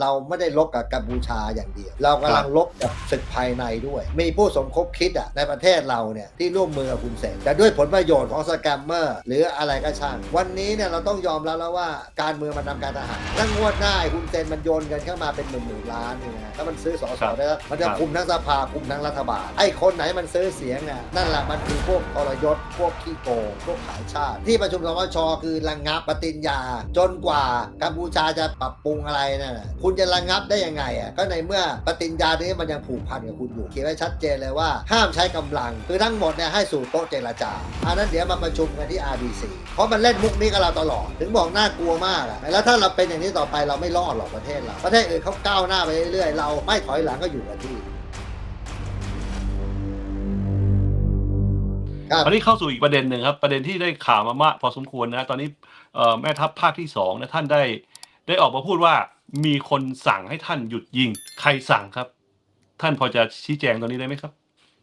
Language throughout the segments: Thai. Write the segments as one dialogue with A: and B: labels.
A: เราไม่ได้ลบกับกัมพูชาอย่างเดียว เรากำลังลบกับศึกภายในด้วย มีผู้สมคบคิดอะในประเทศเราเนี่ยที่ร่วมมือกับคุณเสกแต่ด้วยผลประโยชน์ของสแกมเมอร์หรืออะไรก็ช่าง วันนี้เนี่ยเราต้องยอมรับแล้วว่าการเมืองมันนำการทหารตั้งงวดหน้าไอ้คุณเซนมันโยนเงินเข้ามาเป็นหมื่นหมื่นๆล้านนี่นะถ้ามันซื้อสอส
B: ครั
A: อบได้แล้วมันจะ
B: ครับ
A: คุมทั้งสภาคุมทั้งรัฐบาลไอ้คนไหนมันซื้อเสียงน่ะนั่นแหละมันคือพวกทรยศพวกขี้โกงพวกขายชาติ ที่ประชุมสมชคือระงับปฏิญญา จนกว่ากัมพูชาจะปรับปรุงอะไรนั่นน่ะคุณจะระงับได้ยังไงอะก็ในเมื่อปฏิญญานี้มันยังผูกพันกับคุณอยู่เขียนไว้ชัดเจนเลยว่า ห้ามใช้กำลัง คือทั้งหมดเนี่ยให้สู่โต๊ะเจรจาอันนั้นเดี๋ยวมาประชุมกันที่ RBC เพราะมันเล่นมุกนี้กับเราตลอด ถึงบอกน่ากลัวมากอะแล้วถ้าเราเป็นอย่างนี้ต่อไปเราไม่รอดหรอกประเทศเราประเทศอื่นเขาก้าวหน้าไปเรื่อยๆเราไม่ถอยหลังก็อยู่กับที่ครับ
B: ตอนนี้เข้าสู่อีกประเด็นหนึ่งครับ ประเด็นที่ได้ข่าวมามากพอสมควรนะ ตอนนี้แม่ทัพภาคที่สองนะท่านได้ได้ออกมาพูดว่า มีคนสั่งให้ท่านหยุดยิง ใครสั่งครับ ท่านพอจะชี้แจงตรงนี้ได้ไหมครับ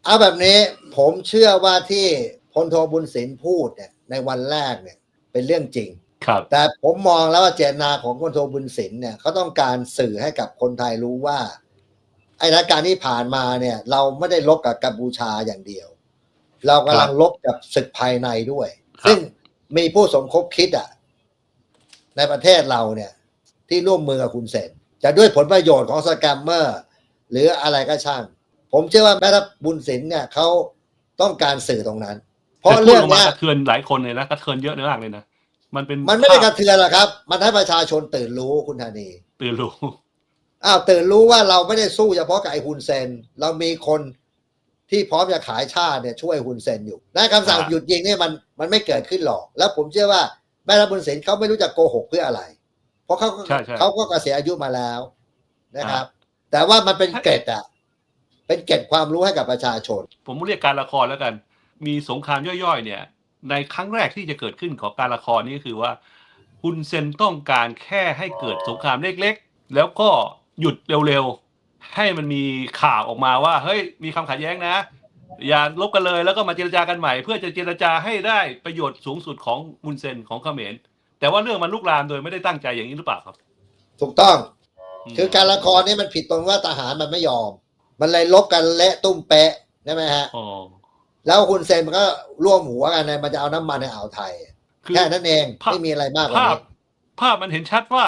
A: เอาแบบนี้ผมเชื่อว่าที่พลโทบุญสินพูดเนี่ยในวันแรกเนี่ยเป็นเรื่องจริง
B: ครับ
A: แต่ผมมองแล้วว่าเจตนาของพลโทบุญสินเนี่ยเขาต้องการสื่อให้กับคนไทยรู้ว่า ไอ้สถานการณ์ที่ผ่านมาเนี่ย เราไม่ได้ลบกับกัมพูชาอย่างเดียว เรากำลังลบกับศึกภายในด้วย
B: ครับ
A: ซึ่งมีผู้สมคบคิดอะในประเทศเราเนี่ย ที่ร่วมมือกับคุณเซนจะด้วยผลประโยชน์ของสแกมเมอร์ หรืออะไรก็ช่าง ผมเชื่อว่าแม่ทัพบุญสินเนี่ยเขาต้องการสื่อตรงนั้น เพราะ
B: แต่พูด
A: เรื่อง
B: ออกมา
A: เนี้ย
B: กระเทือนหลายคนเลยนะกระเทือนเยอะมากเลยนะมันเป็น
A: มันไม่ได้ก
B: ภา
A: ระ
B: พ
A: เทือนหรอกครับ มันให้ประชาชนตื่นรู้คุณธานี
B: ตื่นรู้
A: อ้าวตื่นรู้ว่าเราไม่ได้สู้เฉพาะกับไอ้ฮุนเซน เรามีคนที่พร้อมจะขายชาติเนี่ยช่วยฮุนเซนอยู่นะคำสั่ง
B: อ่า
A: หยุดยิงเนี่ยมันมันไม่เกิดขึ้นหรอก แล้วผมเชื่อว่าแม่ทัพบุญสินเขาไม่รู้จะโกหกเพื่ออะไร เพราะเขาก็
B: ใช่ใช่
A: เขาก็เกษียณอายุมาแล้วนะครับ แต่ว่ามันเป็นเกร็ดอะเป็นเกร็ดความรู้ให้กับประชาชน
B: ผมเรียกการละครแล้วกัน มีสงครามย่อยๆ เนี่ย ในครั้งแรกที่จะเกิดขึ้นของการละครนี่ก็คือว่าฮุนเซนต้องการแค่ให้เกิดสงครามเล็กๆ แล้วก็หยุดเร็วๆ ให้มันมีข่าวออกมาว่า เฮ้ย มีคำขัดแย้งนะ อย่าลบกันเลยแล้วก็มาเจรจากันใหม่ เพื่อจะเจรจาให้ได้ประโยชน์สูงสุดของฮุนเซนของเขมร แต่ว่าเรื่องมันลุกลามโดยไม่ได้ตั้งใจอย่างนี้หรือเปล่าครับ
A: ถูกต้อง
B: ม
A: คือการละครนี่มันผิดตรงว่าทหารมันไม่ยอม มันเลยลบกันเละตุ้มเป๊ะใช่ไหมฮะ
B: อ๋อ
A: แล้วคุณเซนมันก็ร่วมหัวกันในมันจะเอาน้ำมันในอ่าวไทย
B: คือ
A: แค่นั้นเอง
B: ภาพ
A: ไม่มีอะไรมากกว่า
B: ภาพ
A: นี้
B: ภาพมันเห็นชัดว่า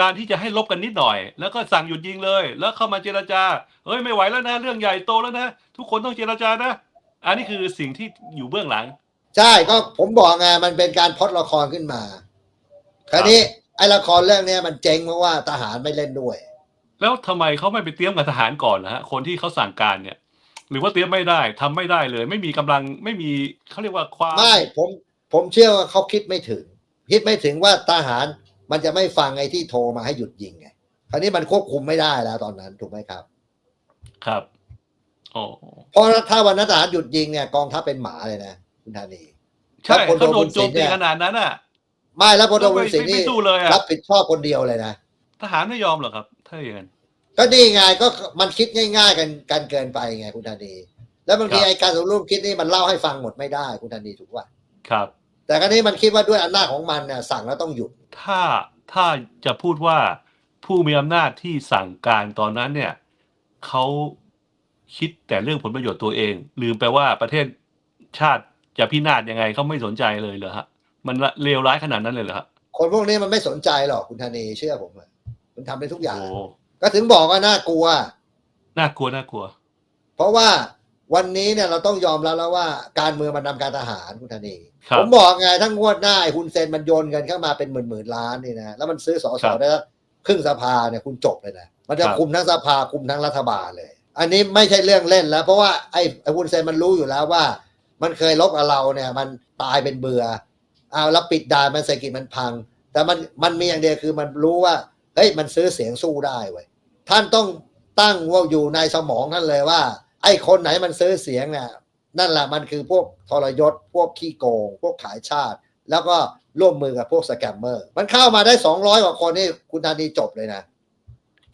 B: การที่จะให้ลบกันนิดหน่อย แล้วก็สั่งหยุดยิงเลย แล้วเข้ามาเจรจาเฮ้ยไม่ไหวแล้วนะ เรื่องใหญ่โตแล้วนะ ทุกคนต้องเจรจานะ อันนี้คือสิ่งที่อยู่เบื้องหลัง
A: ใช่ก็ผมบอกไงมันเป็นการพล็อดละครขึ้นมา คราวนี้ไอ้ละครเรื่องเนี้ยมันเจ๊งเพราะว่าทหารไม่เล่นด้วย
B: แล้วทำไมเขาไม่ไปเตรียมกับทหารก่อนนะฮะคนที่เขาสั่งการเนี่ย หรือว่าเตรียมไม่ได้ทำไม่ได้เลย ไม่มีกำลังไม่มีเขาเรียกว่าความ
A: ไม่ผมผมเชื่อว่าเขาคิดไม่ถึง คิดไม่ถึงว่าทหารมันจะไม่ฟังไอ้ที่โทรมาให้หยุดยิงไงคราวนี้มันควบคุมไม่ได้แล้วตอนนั้นถูกไหมครับ
B: ครับอ๋อ
A: เพราะถ้าวันนั้นทหารหยุดยิงเนี่ยกองทัพเป็นหมาเลยนะคุณธานี
B: ใช่
A: ถ้าคน
B: เขาโดน
A: โดน
B: โจมตี
A: เนี่ย
B: ขนาดนั้นอะ
A: ไม่แล้วพลโท
B: แล้ว
A: บุ
B: ไม่
A: ญสิงห์
B: ไม่
A: นี่
B: สู้เลยอะ
A: รับผิดชอบคนเดียวเลยนะ
B: ทหารไม่ยอมเหรอครับ ถ้าอย่างนั้น
A: ก็นี่ไงก็มันคิดง่ายๆกันกันเกินไปไงคุณธานี แล้วบางที
B: ครับ
A: ไอ้การสมรู้คิดนี่มันเล่าให้ฟังหมดไม่ได้คุณธานีถูกป่ะ
B: ครับ
A: แต่ครั้นี้มันคิดว่าด้วยอำนาจของมันเนี่ยสั่งแล้วต้องหยุด
B: ถ้าถ้าจะพูดว่าผู้มีอำนาจที่สั่งการตอนนั้นเนี่ยเขาคิดแต่เรื่องผลประโยชน์ตัวเอง ลืมไปว่าประเทศชาติจะพินาศยังไงเขาไม่สนใจเลยเหรอฮะ มันเลวร้ายขนาดนั้นเลยเหรอฮะ
A: คนพวกนี้มันไม่สนใจหรอกคุณธานีเชื่อผมอะมันทำได้ทุกอย่าง
B: โอ้
A: ก็ถึงบอกว่าน่ากลัว
B: น่ากลัวน่ากลัว
A: เพราะว่าวันนี้เนี่ยเราต้องยอมรับแล้วว่าการเมืองมันนำการทหารคุณธานี
B: ครับ
A: ผมบอกไงทั้งงวดหน้าไอ้คุณเซนมันโยนเงินเข้ามาเป็นหมื่นหมื่นๆล้านนี่นะแล้วมันซื้อสอส
B: ครั
A: อบได้แล้วครึ่งสภาเนี่ยคุณจบเลยนะมันจะ
B: ครับ
A: คุมทั้งสภาคุมทั้งรัฐบาลเลย อันนี้ไม่ใช่เรื่องเล่นแล้ว เพราะว่าไอ้ไอ้คุณเซนมันรู้อยู่แล้วว่า มันเคยลบกับเราเนี่ย มันตายเป็นเบื่อ เอาแล้วปิดด่านมันเศรษฐกิจมันพัง แต่มันมันมีอย่างเดียวคือมันรู้ว่าเฮ้ยมันซื้อเสียงสู้ได้เว้ยท่านต้องตั้งว่าอยู่ในสมองท่านเลยว่า ไอ้คนไหนมันซื้อเสียงเนี่ยนั่นแหละมันคือพวกทรยศ พวกขี้โกง พวกขายชาติ แล้วก็ร่วมมือกับพวกสแกมเมอร์ มันเข้ามาได้สองร้อยกว่าคนนี่คุณธานีจบเลยนะ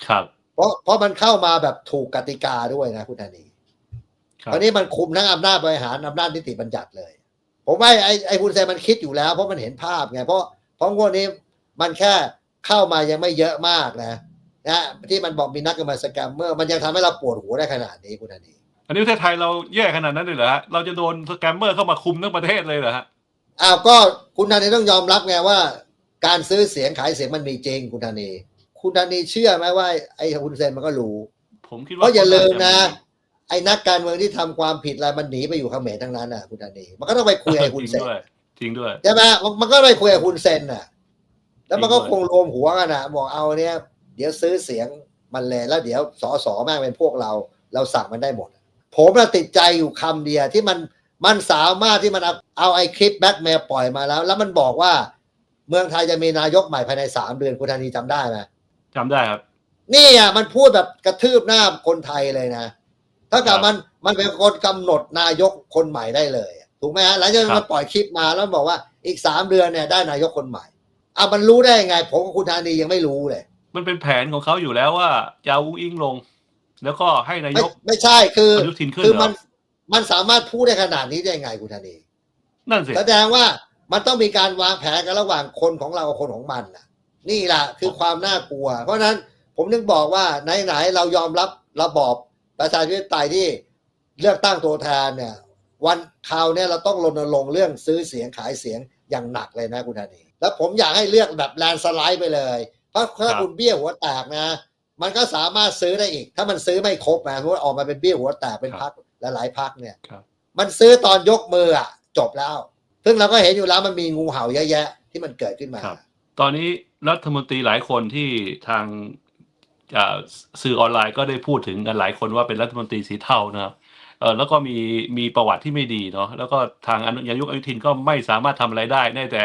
B: ครับ
A: เพราะเพราะมันเข้ามาแบบถูกกติกาด้วยนะคุณธานี
B: ครับ
A: ตอนนี้มันคุมทั้งอำนาจบริหารอำนาจนิติบัญญัติเลย ผมว่าไอ้ไอ้คุณเซนมันคิดอยู่แล้ว เพราะมันเห็นภาพไง เพราะเพราะงวดนี้มันแค่เข้ามายังไม่เยอะมากนะนะที่มันบอกมีนักการเมืองสแกมเมอร์มันยังทำให้เราปวดหัวได้ขนาดนี้คุณธนี
B: อันนี้ประเทศไทยเราแย่ขนาดนั้นเลยเหรอฮะเราจะโดนสแกมเมอร์เข้ามาคุมทั้งประเทศเลยเหรอฮะ
A: อ้าวก็คุณธนีต้องยอมรับไงว่า การซื้อเสียงขายเสียงมันมีจริงคุณธนีคุณธนีเชื่อไหมว่าไอ้คุณเซนมันก็รู้
B: ผมคิด
A: เพ
B: ว่า
A: ราะอย่าลืมนะ
B: ค
A: ไอ้นักการเมืองที่ทำความผิดอะไรมันหนีไปอยู่เขมรทั้งนั้นน่ะคุณธนีมันก็ต้องไปคุยกับคุณ
B: จริง
A: เซน
B: ด้วยจริงด้วย
A: ใช่ไหมมันมันก็ไปคุยกับคุณเซนน่ะ แล้วมันก็
B: จริ
A: ค
B: ง
A: ง
B: ด้วย
A: รวมหัวกันน่ะบอกเอาเนี่ย เดี๋ยวซื้อเสียงมันเลยแล้วเดี๋ยวสอสอแม่งเป็นพวกเรา เราสั่งมันได้หมด ผมน่ะติดใจอยู่คำเดียวที่มันมันสามารถที่มันเอาเอาไอ้คลิปแบ็กเมลปล่อยมาแล้ว แล้วมันบอกว่า เมืองไทยจะมีนายกใหม่ภายในสามเดือนคุณธานีจำได้ไหม
B: จำได้ครับ
A: นี่อะมันพูดแบบกระทืบหน้าคนไทยเลยนะ เท่ากับ
B: ครับ
A: มันมันเป็นคนกำหนดนายกคนใหม่ได้เลยอะถูกไหมฮะหลังจาก
B: ครั
A: มัน
B: บ
A: ปล่อยคลิปมาแล้วบอกว่าอีกสามเดือนเนี่ยได้นายกคนใหม่อะมันรู้ได้ยังไง ผมกับคุณธานียังไม่รู้เลย
B: มันเป็นแผนของเขาอยู่แล้วว่าจะเอาอุ้งอิงลง แล้วก็ให้นา
A: ไม่
B: ยก
A: ไม่ใช่คือ
B: อนุทินขึ้น
A: คือ
B: เหร
A: มั
B: อน
A: มันสามารถพูดได้ขนาดนี้ได้ยังไงคุณธานี
B: นั่นสิ
A: แสดงว่ามันต้องมีการวางแผนกันระหว่างคนของเรากับคนของมันน่ะ นี่แหละคือความน่ากลัว เพราะฉะนั้นผมนึกบอกว่าไหนๆเรายอมรับระบอบ ประชาธิปไตยที่เลือกตั้งตัวแทนเนี่ย วันคราวเนี้เราต้องรณรงค์เรื่องซื้อเสียงขายเสียงอย่างหนักเลยนะคุณธานีแล้วผมอยากให้เลือกแบบแลนด์สไลด์ไปเลย เพราะถ้าคุณเบี้ยหัวแตกนะ มันก็สามารถซื้อได้อีก ถ้ามันซื้อไม่ครบนะเพราะว่าออกมาเป็นเบี้ยหัวแตกเป็นพักหลายๆพักเนี่ย
B: ครับ
A: มันซื้อตอนยกมืออะจบแล้ว ซึ่งเราก็เห็นอยู่แล้วมันมีงูเห่าเยอะแยะที่มันเกิดขึ้นมา
B: ครับตอนนี้รัฐมนตรีหลายคนที่ทางอ่า สื่อออนไลน์ก็ได้พูดถึงกันหลายคนว่าเป็นรัฐมนตรีสีเทานะครับเออแล้วก็มีมีประวัติที่ไม่ดีเนาะแล้วก็ทางอนุยายุอนุทินก็ไม่สามารถทำอะไรได้ได้แต่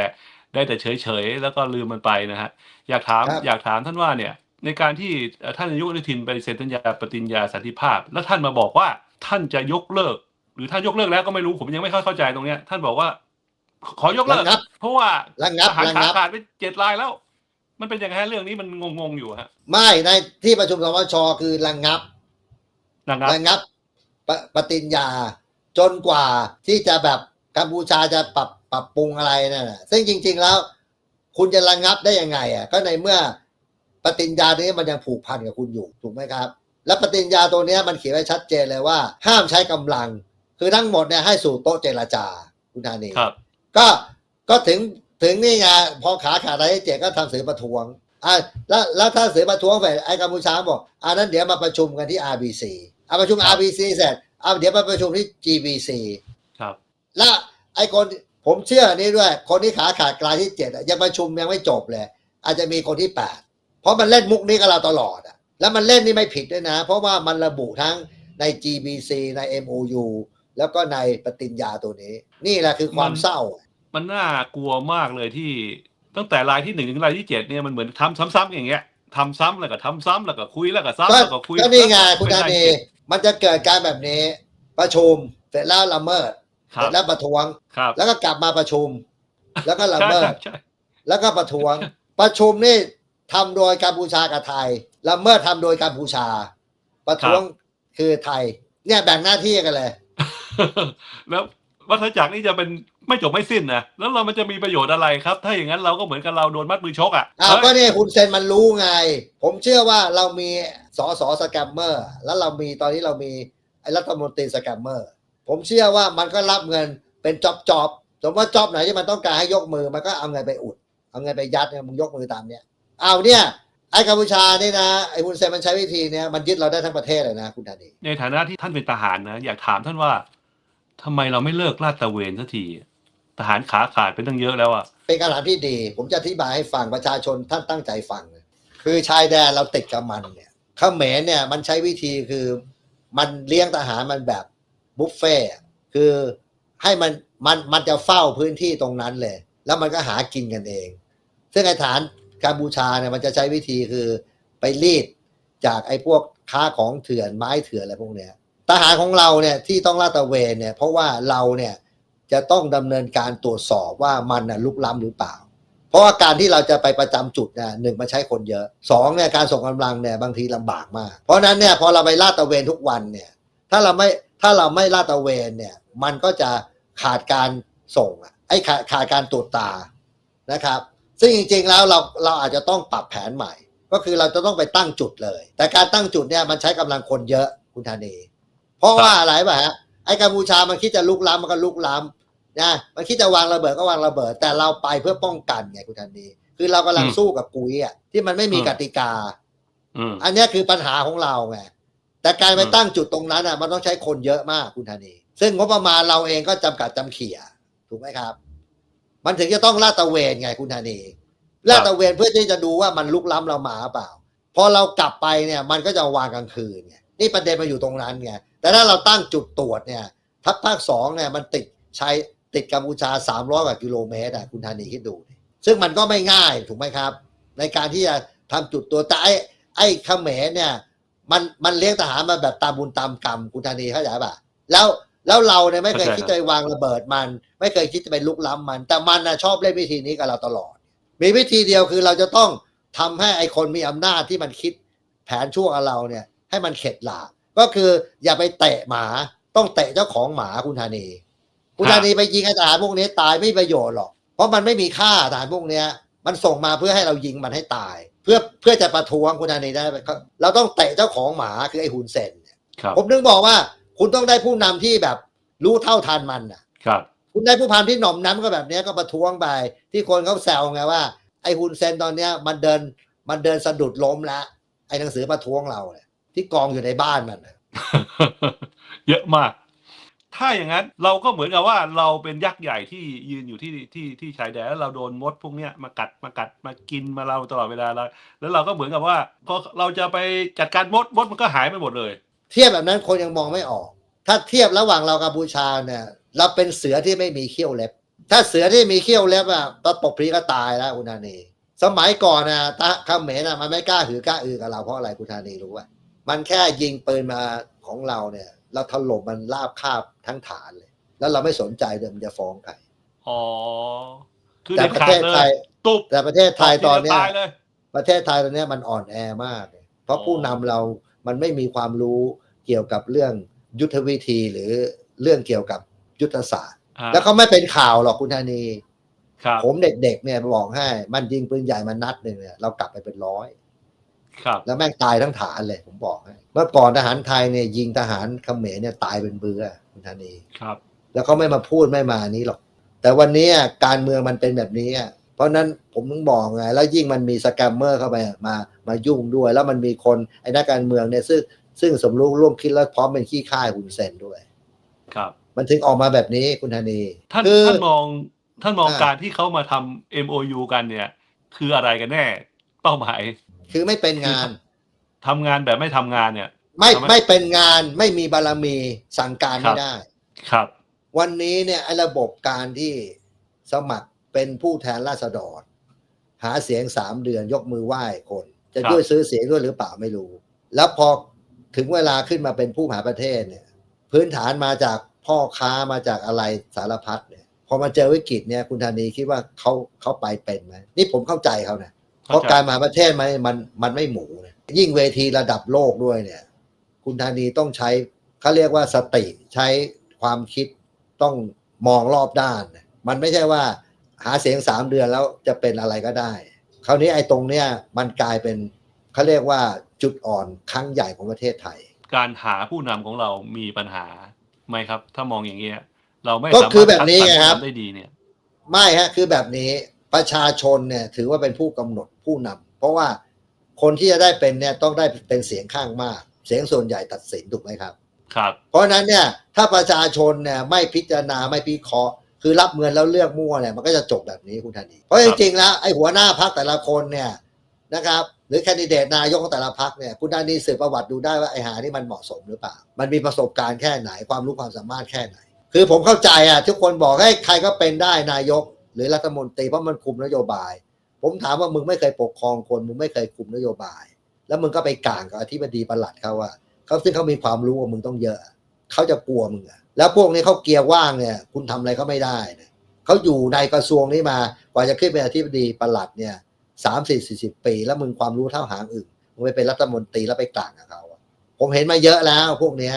B: ได้แต่เฉยเฉยๆแล้วก็ลืมมันไปนะฮะอยากถาม
A: ครับ
B: อยากถามท่านว่าเนี่ยในการที่เอ่อท่านนายกอนุทินไปเซ็นสัญญาปฏิญญาสันติภาพ แล้วท่านมาบอกว่าท่านจะยกเลิก หรือท่านยกเลิกแล้วก็ไม่รู้ผมยังไม่ค่อยเข้าใจตรงเนี้ย ท่านบอกว่า ขอยกเลิก
A: ระงับ
B: เพราะว่า
A: ระงับ
B: ทหาร
A: ระ
B: ขา
A: งับ
B: ขาดไปเจ็ดรายแล้ว มันเป็นยังไงฮะเรื่องนี้มันงงๆอยู่ฮะ
A: ไม่ในที่ประชุมสมชคือระงับ
B: นะครับ
A: ระงับปปฏิญญา จนกว่าที่จะแบบกัมพูชาจะปรับปรับปรุงอะไรนั่นน่ะซึ่งจริง ๆแล้ว คุณจะระงับได้ยังไงอะก็ในเมื่อปฏิญญานี้มันยังผูกพันกับคุณอยู่ถูกไหมครับ และปฏิญญาตัวเนี้ยมันเขียนไว้ชัดเจนเลยว่า ห้ามใช้กำลัง คือทั้งหมดเนี่ยให้สู่โต๊ะเจรจาคุณธานี
B: ครับ
A: ก็ก็ถึง ถึงนี่ไงพอขาขาดอะไรเจ็ดก็ทำสือประท้วงอะแล้วแล้วถ้าสือประท้วงไปไอ้กัมพูชาบอกอ่านั้นเดี๋ยวมาประชุมกันที่ RBC อะประชุม
B: ครับ
A: RBC เสร็จอะเดี๋ยวมาประชุมที่ GBC
B: ครับ
A: แล้วไอ้คนผมเชื่ออันนี้ด้วย คนที่ขาขาดกลายที่เจ็ดอะยังประชุมยังไม่จบเลย อาจจะมีคนที่แปดเพราะมันเล่นมุกนี้กับเราตลอดอะแล้วมันเล่นนี่ไม่ผิดด้วยนะ เพราะว่ามันระบุทั้งใน GBC ใน MOU แล้วก็ในปฏิญญาตัวนี้ นี่แหละคือความ
B: มัน
A: เศร้า
B: มันน่ากลัวมากเลยที่ตั้งแต่รายที่หนึ่งถึงรายที่เจ็ดเนี่ยมันเหมือนทำซ้ำๆอย่างเงี้ยทำซ้ำแล้วก็ทำซ้ำแล้วก็คุยแล้วก็ซ้ำ
A: ก็
B: แล้วก็คุย
A: ก็นี่ไง
B: แล้ว
A: คุณ
B: เป็
A: ธาน
B: รย
A: นี
B: เจ็ด
A: มันจะเกิดการแบบนี้ประชุมเสร็จแล้วละเมิด
B: ค
A: เส
B: รั
A: ร็
B: บ
A: จแล้วประท้วง
B: ครับ
A: แล้วก็กลับมาประชุม แล้วก็ละ
B: ใช่
A: เมิด
B: ใช่ใช่
A: แล้วก็ประท้วง ประชุมนี่ทำโดยกัมพูชากับไทยละเมิดทำโดยกัมพูชา ประท้วงคือไทย เนี่ยแบ่งหน้าที่กันเลย
B: แล้ว วัฏจักรนี่จะเป็นไม่จบไม่สิ้นนะแล้วเรามันจะมีประโยชน์อะไรครับ ถ้าอย่างนั้นเราก็เหมือนกับเราโดนมัดมือชกอะ
A: อ้าว
B: เฮ้ย
A: ก็เนี่ยคุณเซนมันรู้ไง ผมเชื่อว่าเรามีสอสอสแกมเมอร์ แล้วเรามีตอนนี้เรามีไอ้รัฐมนตรีสแกมเมอร์ ผมเชื่อว่ามันก็รับเงินเป็นจ็อบจอบสมมติว่าจ็อบไหนที่มันต้องการให้ยกมือมันก็เอาเงินไปอุด เอาเงินไปยัดเนี่ยมึงยกมือตามเนี่ยเอาเนี่ยไอ้กัมพูชานี่นะไอ้คุณเซนมันใช้วิธีเนี่ยมันยึดเราได้ทั้งประเทศเลยนะคุณธานี
B: ในฐานะที่ท่านเป็นทหารนะอยากถามท่านว่า ทำไมเราไม่เลิกลาดตระเวนสักที ทหารขาขาดไปตั้งเยอะแล้วอะ
A: เป็นคำถามที่ดี ผมจะอธิบายให้ฟังประชาชนท่านตั้งใจฟังนะคือชายแดนเราติดกับมันเนี่ยเขมรเนี่ยมันใช้วิธีคือมันเลี้ยงทหารมันแบบบุฟเฟ่ต์คือให้มันมันมันจะเฝ้าพื้นที่ตรงนั้นเลย แล้วมันก็หากินกันเอง ซึ่งไอ้ฐานกัมพูชาเนี่ยมันจะใช้วิธีคือไปรีดจากไอ้พวกค้าของเถื่อนไม้เถื่อนอะไรพวกเนี้ย ทหารของเราเนี่ยที่ต้องลาดตระเวนเนี่ยเพราะว่าเราเนี่ยจะต้องดำเนินการตรวจสอบว่ามันน่ะลุกล้ำหรือเปล่า เพราะว่าการที่เราจะไปประจำจุดเนี่ยหนึ่งมันใช้คนเยอะสองเนี่ยการส่งกำลังเนี่ยบางทีลำบากมาก เพราะนั้นเนี่ยพอเราไปลาดตระเวนทุกวันเนี่ยถ้าเราไม่ถ้าเราไม่ลาดตระเวนเนี่ยมันก็จะขาดการส่งไอ้ขาดขาดการตรวจตานะครับ ซึ่งจริงๆแล้วเราเราอาจจะต้องปรับแผนใหม่ ก็คือเราจะต้องไปตั้งจุดเลย แต่การตั้งจุดเนี่ยมันใช้กำลังคนเยอะคุณธานี เพราะว่าอะไรป่ะฮะไอ้กัมพูชามันคิดจะลุกล้ำมันก็ลุกล้ำนะมันคิดจะวางระเบิดก็วางระเบิด แต่เราไปเพื่อป้องกันไงคุณธานีคือเรากำลังสู้กับกุยอะที่มันไม่มีกติกา
B: อืม
A: อันเนี้ยคือปัญหาของเราไงแต่การไป
B: อืม
A: ตั้งจุดตรงนั้นอะ มันต้องใช้คนเยอะมากคุณธานี ซึ่งงบประมาณเราเองก็จำกัดจำเขี่ยถูกไหมครับ มันถึงจะต้องลาดตระเวนไงคุณธานีลาดตระเวนเพื่อที่จะดูว่ามันลุกล้ำเรามาหรือเปล่า พอเรากลับไปเนี่ย มันก็จะวางกลางคืนไงนี่ประเด็นมาอยู่ตรงนั้นไง แต่ถ้าเราตั้งจุดตรวจเนี่ยทัพภาคสองเนี่ยมันติดใช้ติดกัมพูชาสามร้อยกว่ากิโลเมตรอะคุณธานีคิดดู ซึ่งมันก็ไม่ง่ายถูกไหมครับ ในการที่จะทำจุดตัวแต่ไอ้ไอ้เขมรเนี่ยมันมันเลี้ยงทหารมาแบบตามบุญตามกรรมคุณธานีเข้าใจป่ะแล้วแล้วเราเนี่ยไม่เคยคิดจะวางระเบิดมัน ไม่เคยคิดจะไปลุกล้ำมัน แต่มันนะชอบเล่นวิธีนี้กับเราตลอด มีวิธีเดียวคือเราจะต้องทำให้ไอ้คนมีอำนาจที่มันคิดแผนชั่วกับเราเนี่ย ให้มันเข็ดหลาบ ก็คืออย่าไปเตะหมาต้องเตะเจ้าของหมาคุณธานี คุณธานีไปยิงไอ้ทหารพวกนี้ตายไม่มีประโยชน์หรอก เพราะมันไม่มีค่าทหารพวกเนี้ย มันส่งมาเพื่อให้เรายิงมันให้ตาย เพื่อเพื่อจะประท้วงคุณธานีได้ไหมครับเราต้องเตะเจ้าของหมาคือไอ้ฮุนเซนเนี่ย
B: ครับ
A: ผมถึงบอกว่า คุณต้องได้ผู้นำที่แบบรู้เท่าทันมันอะ
B: ครับ
A: คุณได้ผู้พันที่หน่อมน้ำก็แบบเนี้ยก็ประท้วงไปที่คนเขาแซวไงว่าไอ้ฮุนเซนตอนเนี้ยมันเดินมันเดินสะดุดล้มแล้วไอ้หนังสือประท้วงเราเนี่ย ที่กองอยู่ในบ้านมันน่ะ
B: เยอะมาก ถ้าอย่างนั้นเราก็เหมือนกับว่าเราเป็นยักษ์ใหญ่ที่ยืนอยู่ที่ที่ที่ชายแดนแล้วเราโดนมดพวกเนี้ยมากัดมากัดมากินมาเราตลอดเวลาเราแล้วเราก็เหมือนกับว่าพอเราจะไปจัดการมดมดมันก็หายไปหมดเลย
A: เทียบแบบนั้นคนยังมองไม่ออก ถ้าเทียบระหว่างเรากับกัมพูชาเนี่ยเราเป็นเสือที่ไม่มีเขี้ยวเล็บ ถ้าเสือที่มีเขี้ยวเล็บอะตะปบพลีก็ตายแล้วคุณธานีสมัยก่อนนะตะเขมรนะมันไม่กล้าหือกล้าอือกับเราเพราะอะไรคุณธานีรู้ป่ะ มันแค่ยิงปืนมาของเราเนี่ย เราถล่มมันราบคาบทั้งฐานเลย แล้วเราไม่สนใจเลยมันจะฟ้องใคร
B: อ๋อคือ
A: แต่
B: เด็ด
A: ประ
B: ขา
A: เท
B: ด
A: ศ
B: เล
A: ไท
B: ย
A: ย
B: ตุบ
A: แต่ประเทศไทยตอนเนี้ย
B: ตายเลย
A: ประเทศไทยตอนเนี้ยมันอ่อนแอมากเลยเพราะ
B: อ๋อ
A: ผู้นำเรามันไม่มีความรู้เกี่ยวกับเรื่องยุทธวิธีหรือเรื่องเกี่ยวกับยุทธศาสตร์
B: อ่า
A: แล้วเขาไม่เป็นข่าวหรอกคุณธานี
B: ครับ
A: ผมเด็กๆเนี่ยบอกให้ มันยิงปืนใหญ่มานัดหนึ่งเนี่ยเรากลับไปเป็นร้อย
B: ครับ
A: แล้วแม่งตายทั้งฐานเลยผมบอกให้เมื่อก่อนทหารไทยเนี่ยยิงทหารเขมรเนี่ยตายเป็นเบือคุณธานี
B: ครับ
A: แล้วเขาไม่มาพูดไม่มานี้หรอก แต่วันนี้อะการเมืองมันเป็นแบบนี้อะเพราะฉะนั้นผมถึงบอกไงแล้วยิ่งมันมีสแกมเมอร์เข้าไปมามายุ่งด้วย แล้วมันมีคนไอ้นักการเมืองเนี่ยซึ่งซึ่งสมรู้ร่วมคิดแล้วพร้อมเป็นขี้ข้าหุ่นเซนด้วย
B: ครับ
A: มันถึงออกมาแบบนี้คุณธานี
B: ท่าน
A: คือ
B: ท่านมองท่านมอง
A: อ่า
B: การที่เขามาทำ MOU กันเนี่ย คืออะไรกันแน่ เป้าหมาย
A: คือไม่เป็นงาน
B: ทำงานแบบไม่ทำงานเนี่ย
A: ไม่
B: ทำไม
A: ไม่เป็นงานไม่มีบารมีสั่งการ
B: ครั
A: ไม่
B: บ
A: ได้
B: ครับ
A: วันนี้เนี่ยไอ้ระบบการที่สมัครเป็นผู้แทนราษฎร หาเสียงสามเดือนยกมือไหว้คน จะ
B: ครับ
A: ด้วยซื้อเสียงด้วยหรือเปล่าไม่รู้ แล้วพอถึงเวลาขึ้นมาเป็นผู้หาประเทศเนี่ย พื้นฐานมาจากพ่อค้ามาจากอะไรสารพัดเนี่ยพอมาเจอวิกฤตเนี่ยคุณธานีคิดว่าเขาเขาไปเป็นไหมนี่ผมเข้าใจเขานะ เพราะการมหาประเทศมันมันมันไม่หมูนะยิ่งเวทีระดับโลกด้วยเนี่ย คุณธานีต้องใช้เขาเรียกว่าสติใช้ความคิดต้องมองรอบด้านนะมันไม่ใช่ว่าหาเสียงสามเดือนแล้วจะเป็นอะไรก็ได้ คราวนี้ไอ้ตรงเนี้ยมันกลายเป็นเขาเรียกว่าจุดอ่อนครั้งใหญ่ของประเทศไทย
B: การหาผู้นำของเรามีปัญหาไหมครับ ถ้ามองอย่างเงี้ย เราไม่
A: ก็
B: สามารถ
A: คือแบบนี้ไงครับ
B: ดสรผู้ำได้ดีเนี่ย
A: ไม่ฮะ คือแบบนี้ ประชาชนเนี่ยถือว่าเป็นผู้กำหนดผู้นำเพราะว่าคนที่จะได้เป็นเนี่ยต้องได้เป็นเสียงข้างมาก เสียงส่วนใหญ่ตัดสินถูกไหมครับ
B: ครับ
A: เพราะฉะนั้นเนี่ยถ้าประชาชนเนี่ยไม่พิจารณาไม่พิเคราะห์คือรับเงินแล้วเลือกมั่วเนี่ยมันก็จะจบแบบนี้คุณทันทีเพราะจริงๆแล้วไอ้หัวหน้าพักแต่ละคนเนี่ยนะครับหรือแคนดิเดตนายกของแต่ละพักเนี่ยคุณทันทีสืบประวัติดูได้ว่าไอ้หานี่มันเหมาะสมหรือเปล่า มันมีประสบการณ์แค่ไหนความรู้ความสามารถแค่ไหน คือผมเข้าใจอะทุกคนบอกให้ใครก็เป็นได้นายก หรือรัฐมนตรีเพราะมันคุมนโยบาย ผมถามว่ามึงไม่เคยปกครองคนมึงไม่เคยคุมนโยบาย แล้วมึงก็ไปก่างกับอธิบดีประหลัดเขาอะเขาซึ่งเขามีความรู้ว่ามึงต้องเยอะเขาจะกลัวมึงอะแล้วพวกนี้เขาเกียร์ว่างเนี่ย คุณทำอะไรเขาไม่ได้นะเขาอยู่ในกระทรวงนี้มากว่าจะขึ้นเป็นอธิบดีประหลัดเนี่ยสามสี่สี่สิบปี แล้วมึงความรู้เท่าหางอึ่งมึงไปเป็นรัฐมนตรีแล้วไปกลางกับเขาผมเห็นมาเยอะแล้วพวกเนี้ย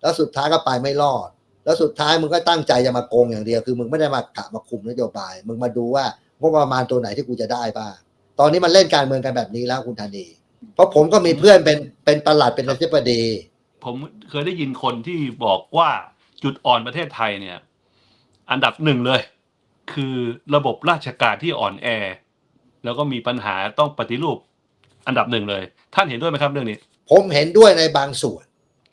A: แล้วสุดท้ายก็ไปไม่รอด แล้วสุดท้ายมึงก็ตั้งใจจะมาโกงอย่างเดียวคือ มึงไม่ได้มากะมาคุมนโยบาย มึงมาดูว่างบประมาณตัวไหนที่กูจะได้บ้างตอนนี้มันเล่นการเมืองกันแบบนี้แล้วคุณธานี เพราะผมก็มีเพื่อนเป็นเป็นประหลัดเป็นอธิบดี
B: ผมเคยได้ยินคนที่บอกว่าจุดอ่อนประเทศไทยเนี่ย อันดับหนึ่งเลย คือระบบราชการที่อ่อนแอ แล้วก็มีปัญหาต้องปฏิรูปอันดับหนึ่งเลย ท่านเห็นด้วยไหมครับเรื่องนี้
A: ผมเห็นด้วยในบางส่วน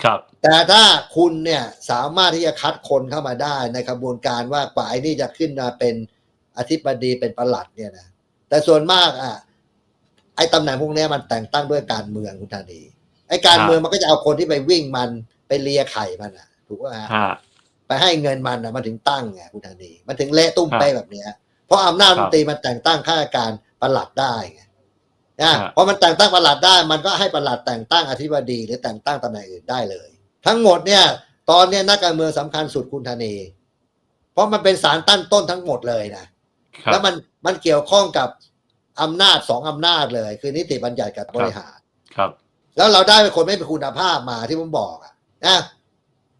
B: ครับ
A: แต่ถ้าคุณเนี่ยสามารถที่จะคัดคนเข้ามาได้ในกระบวนการว่ากว่าไอ้นี่จะขึ้นมาเป็นอธิบดีเป็นประหลัดเนี่ยนะแต่ส่วนมากอะไอ้ตำแหน่งพวกเนี้ยมันแต่งตั้งด้วยการเมืองคุณธานีไอ้การเมืองมันก็จะเอาคนที่ไปวิ่งมันไปเลียไข่มันอะ ถูกไหมฮะ
B: ฮะ
A: ไปให้เงินมันอะมันถึงตั้งไงคุณธานีมันถึงเละตุ้ม
B: ครับ
A: ไปแบบเนี้ยเพราะอำนาจ
B: ครับ
A: มนตรีมันแต่งตั้งข้าราชการประหลัดได้ไง นะครับพอมันแต่งตั้งประหลัดได้ มันก็ให้ประหลัดแต่งตั้งอธิบดี หรือแต่งตั้งตำแหน่งอื่นได้เลย ทั้งหมดเนี่ยตอนเนี้ยนักการเมืองสำคัญสุดคุณธานี เพราะมันเป็นสารตั้นต้นทั้งหมดเลยนะ
B: ครับ
A: แล้วมันมันเกี่ยวข้องกับอำนาจสองอำนาจเลย คือนิติบัญญัติกับบริหาร
B: ครับ
A: แล้วเราได้เป็นคนไม่เป็นคุณภาพมาที่ผมบอกอะนะ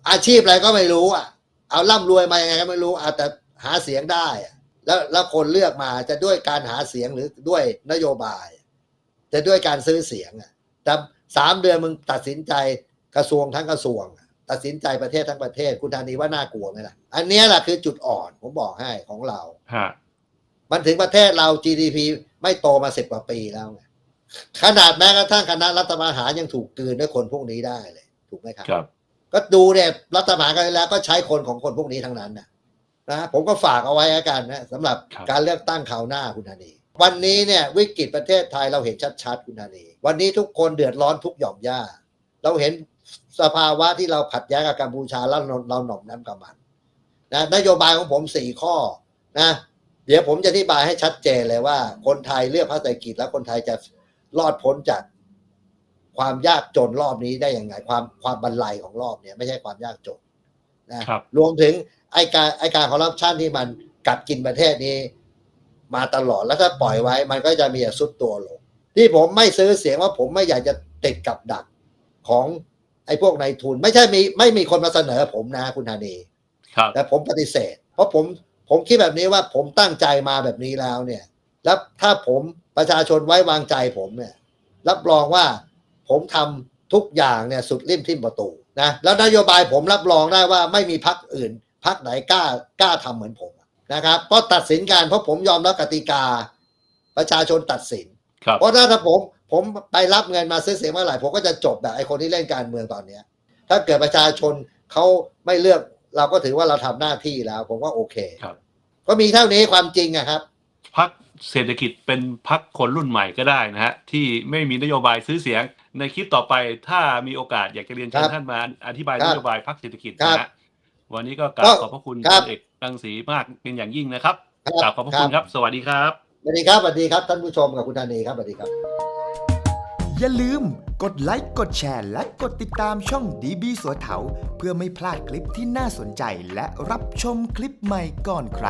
A: อาชีพอะไรก็ไม่รู้อะเอาร่ำรวยมายังไงก็ไม่รู้เอาแต่หาเสียงได้อะแล้วแล้วคนเลือกมาจะด้วยการหาเสียงหรือด้วยนโยบาย จะด้วยการซื้อเสียงอะแต่สามเดือนมึงตัดสินใจกระทรวงทั้งกระทรวงอะตัดสินใจประเทศทั้งประเทศ คุณธานีว่าน่ากลัวไหมล่ะ อันเนี้ยแหละคือจุดอ่อน ผมบอกให้ของเรา
B: ฮะ
A: มันถึงประเทศเรา GDP ไม่โตมาสิบกว่าปีแล้วไงขนาดแม้กระทั่งคณะรัฐประหารยังถูกกลืนด้วยคนพวกนี้ได้เลย ถูกไหมครับ
B: ครับ
A: ก็ดูเนี่ยรัฐประหารกันแล้วก็ใช้คนของคนพวกนี้ทั้งนั้นนะนะผมก็ฝากเอาไว้แล้วกันนะสำหรับ
B: ครับ
A: การเลือกตั้งคราวหน้าคุณธานี วันนี้เนี่ยวิกฤตประเทศไทยเราเห็นชัดๆคุณธานีวันนี้ทุกคนเดือดร้อนทุกหย่อมย่า เราเห็นสภาวะที่เราขัดแย้งกับกัมพูชาแล้วเราเราหน่อมน้ำกับมันนะนโยบายของผมสี่ข้อนะเดี๋ยวผมจะอธิบายให้ชัดเจนเลยว่า คนไทยเลือกพระเศรษฐกิจแล้วคนไทยจะรอดพ้นจากความยากจนรอบนี้ได้อย่างไง ความความบันไลของรอบเนี้ยไม่ใช่ความยากจนนะครับรวมถึงไอการไอการคอร์รัปชันที่มันกัดกินประเทศนี้ มาตลอดแล้วถ้าปล่อยไว้ มันก็จะมีแต่สุดตัวลง ที่ผมไม่ซื้อเสียงว่าผมไม่อยากจะติดกับดักของไอ้พวกนายทุน ไม่ใช่มีไม่มีคนมาเสนอผมนะคุณธานี
B: ครับ
A: แต่ผมปฏิเสธ เพราะผมผมคิดแบบนี้ว่าผมตั้งใจมาแบบนี้แล้วเนี่ย แล้วถ้าผมประชาชนไว้วางใจผมเนี่ยรับรองว่าผมทำทุกอย่างเนี่ยสุดริมทิมประตูนะแล้วนโยบายผมรับรองได้ว่าไม่มีพักอื่นพักไหนกล้ากล้าทำเหมือนผม นะครับเพราะตัดสินการเพราะผมยอมรับกติกา ประชาชนตัดสิน
B: ครับ
A: เพราะถ้าถ้าผมผมไปรับเงินมาซื้อเสียงเมื่อไหร่ผมก็จะจบแบบไอ้คนที่เล่นการเมืองตอนเนี้ย ถ้าเกิดประชาชนเขาไม่เลือกเราก็ถือว่าเราทำหน้าที่แล้ว ผมว่าโอเค
B: ครับ
A: ก็มีเท่านี้ความจริงอะครับ
B: พักเศรษฐกิจเป็นพักคนรุ่นใหม่ก็ได้นะฮะที่ไม่มีนโยบายซื้อเสียง ในคลิปต่อไปถ้ามีโอกาสอยากจะเรียนเชิ
A: ครั
B: ญ
A: บ
B: ท่านมาอธิบาย
A: ครั
B: น
A: บ
B: โยบายพักเศรษฐกิจ
A: ครั
B: นะ
A: บ
B: ฮะวันนี้ก็กรา
A: ก็
B: บขอบพระคุณ
A: ครั
B: พ
A: บ
B: ลเอก รังสีมากเป็นอย่างยิ่งนะครับ
A: ครับ
B: กราบขอบพระคุณครับ สวัสดีครับ
A: สวัสดีครับ สวัสดีครับ ท่านผู้ชมกับคุณธานีครับ สวัสดีครับ
C: อย่าลืมกดไลค์กดแชร์ และกดติดตามช่องดีบีสัวเถาเพื่อไม่พลาดคลิปที่น่าสนใจและรับชมคลิปใหม่ก่อนใคร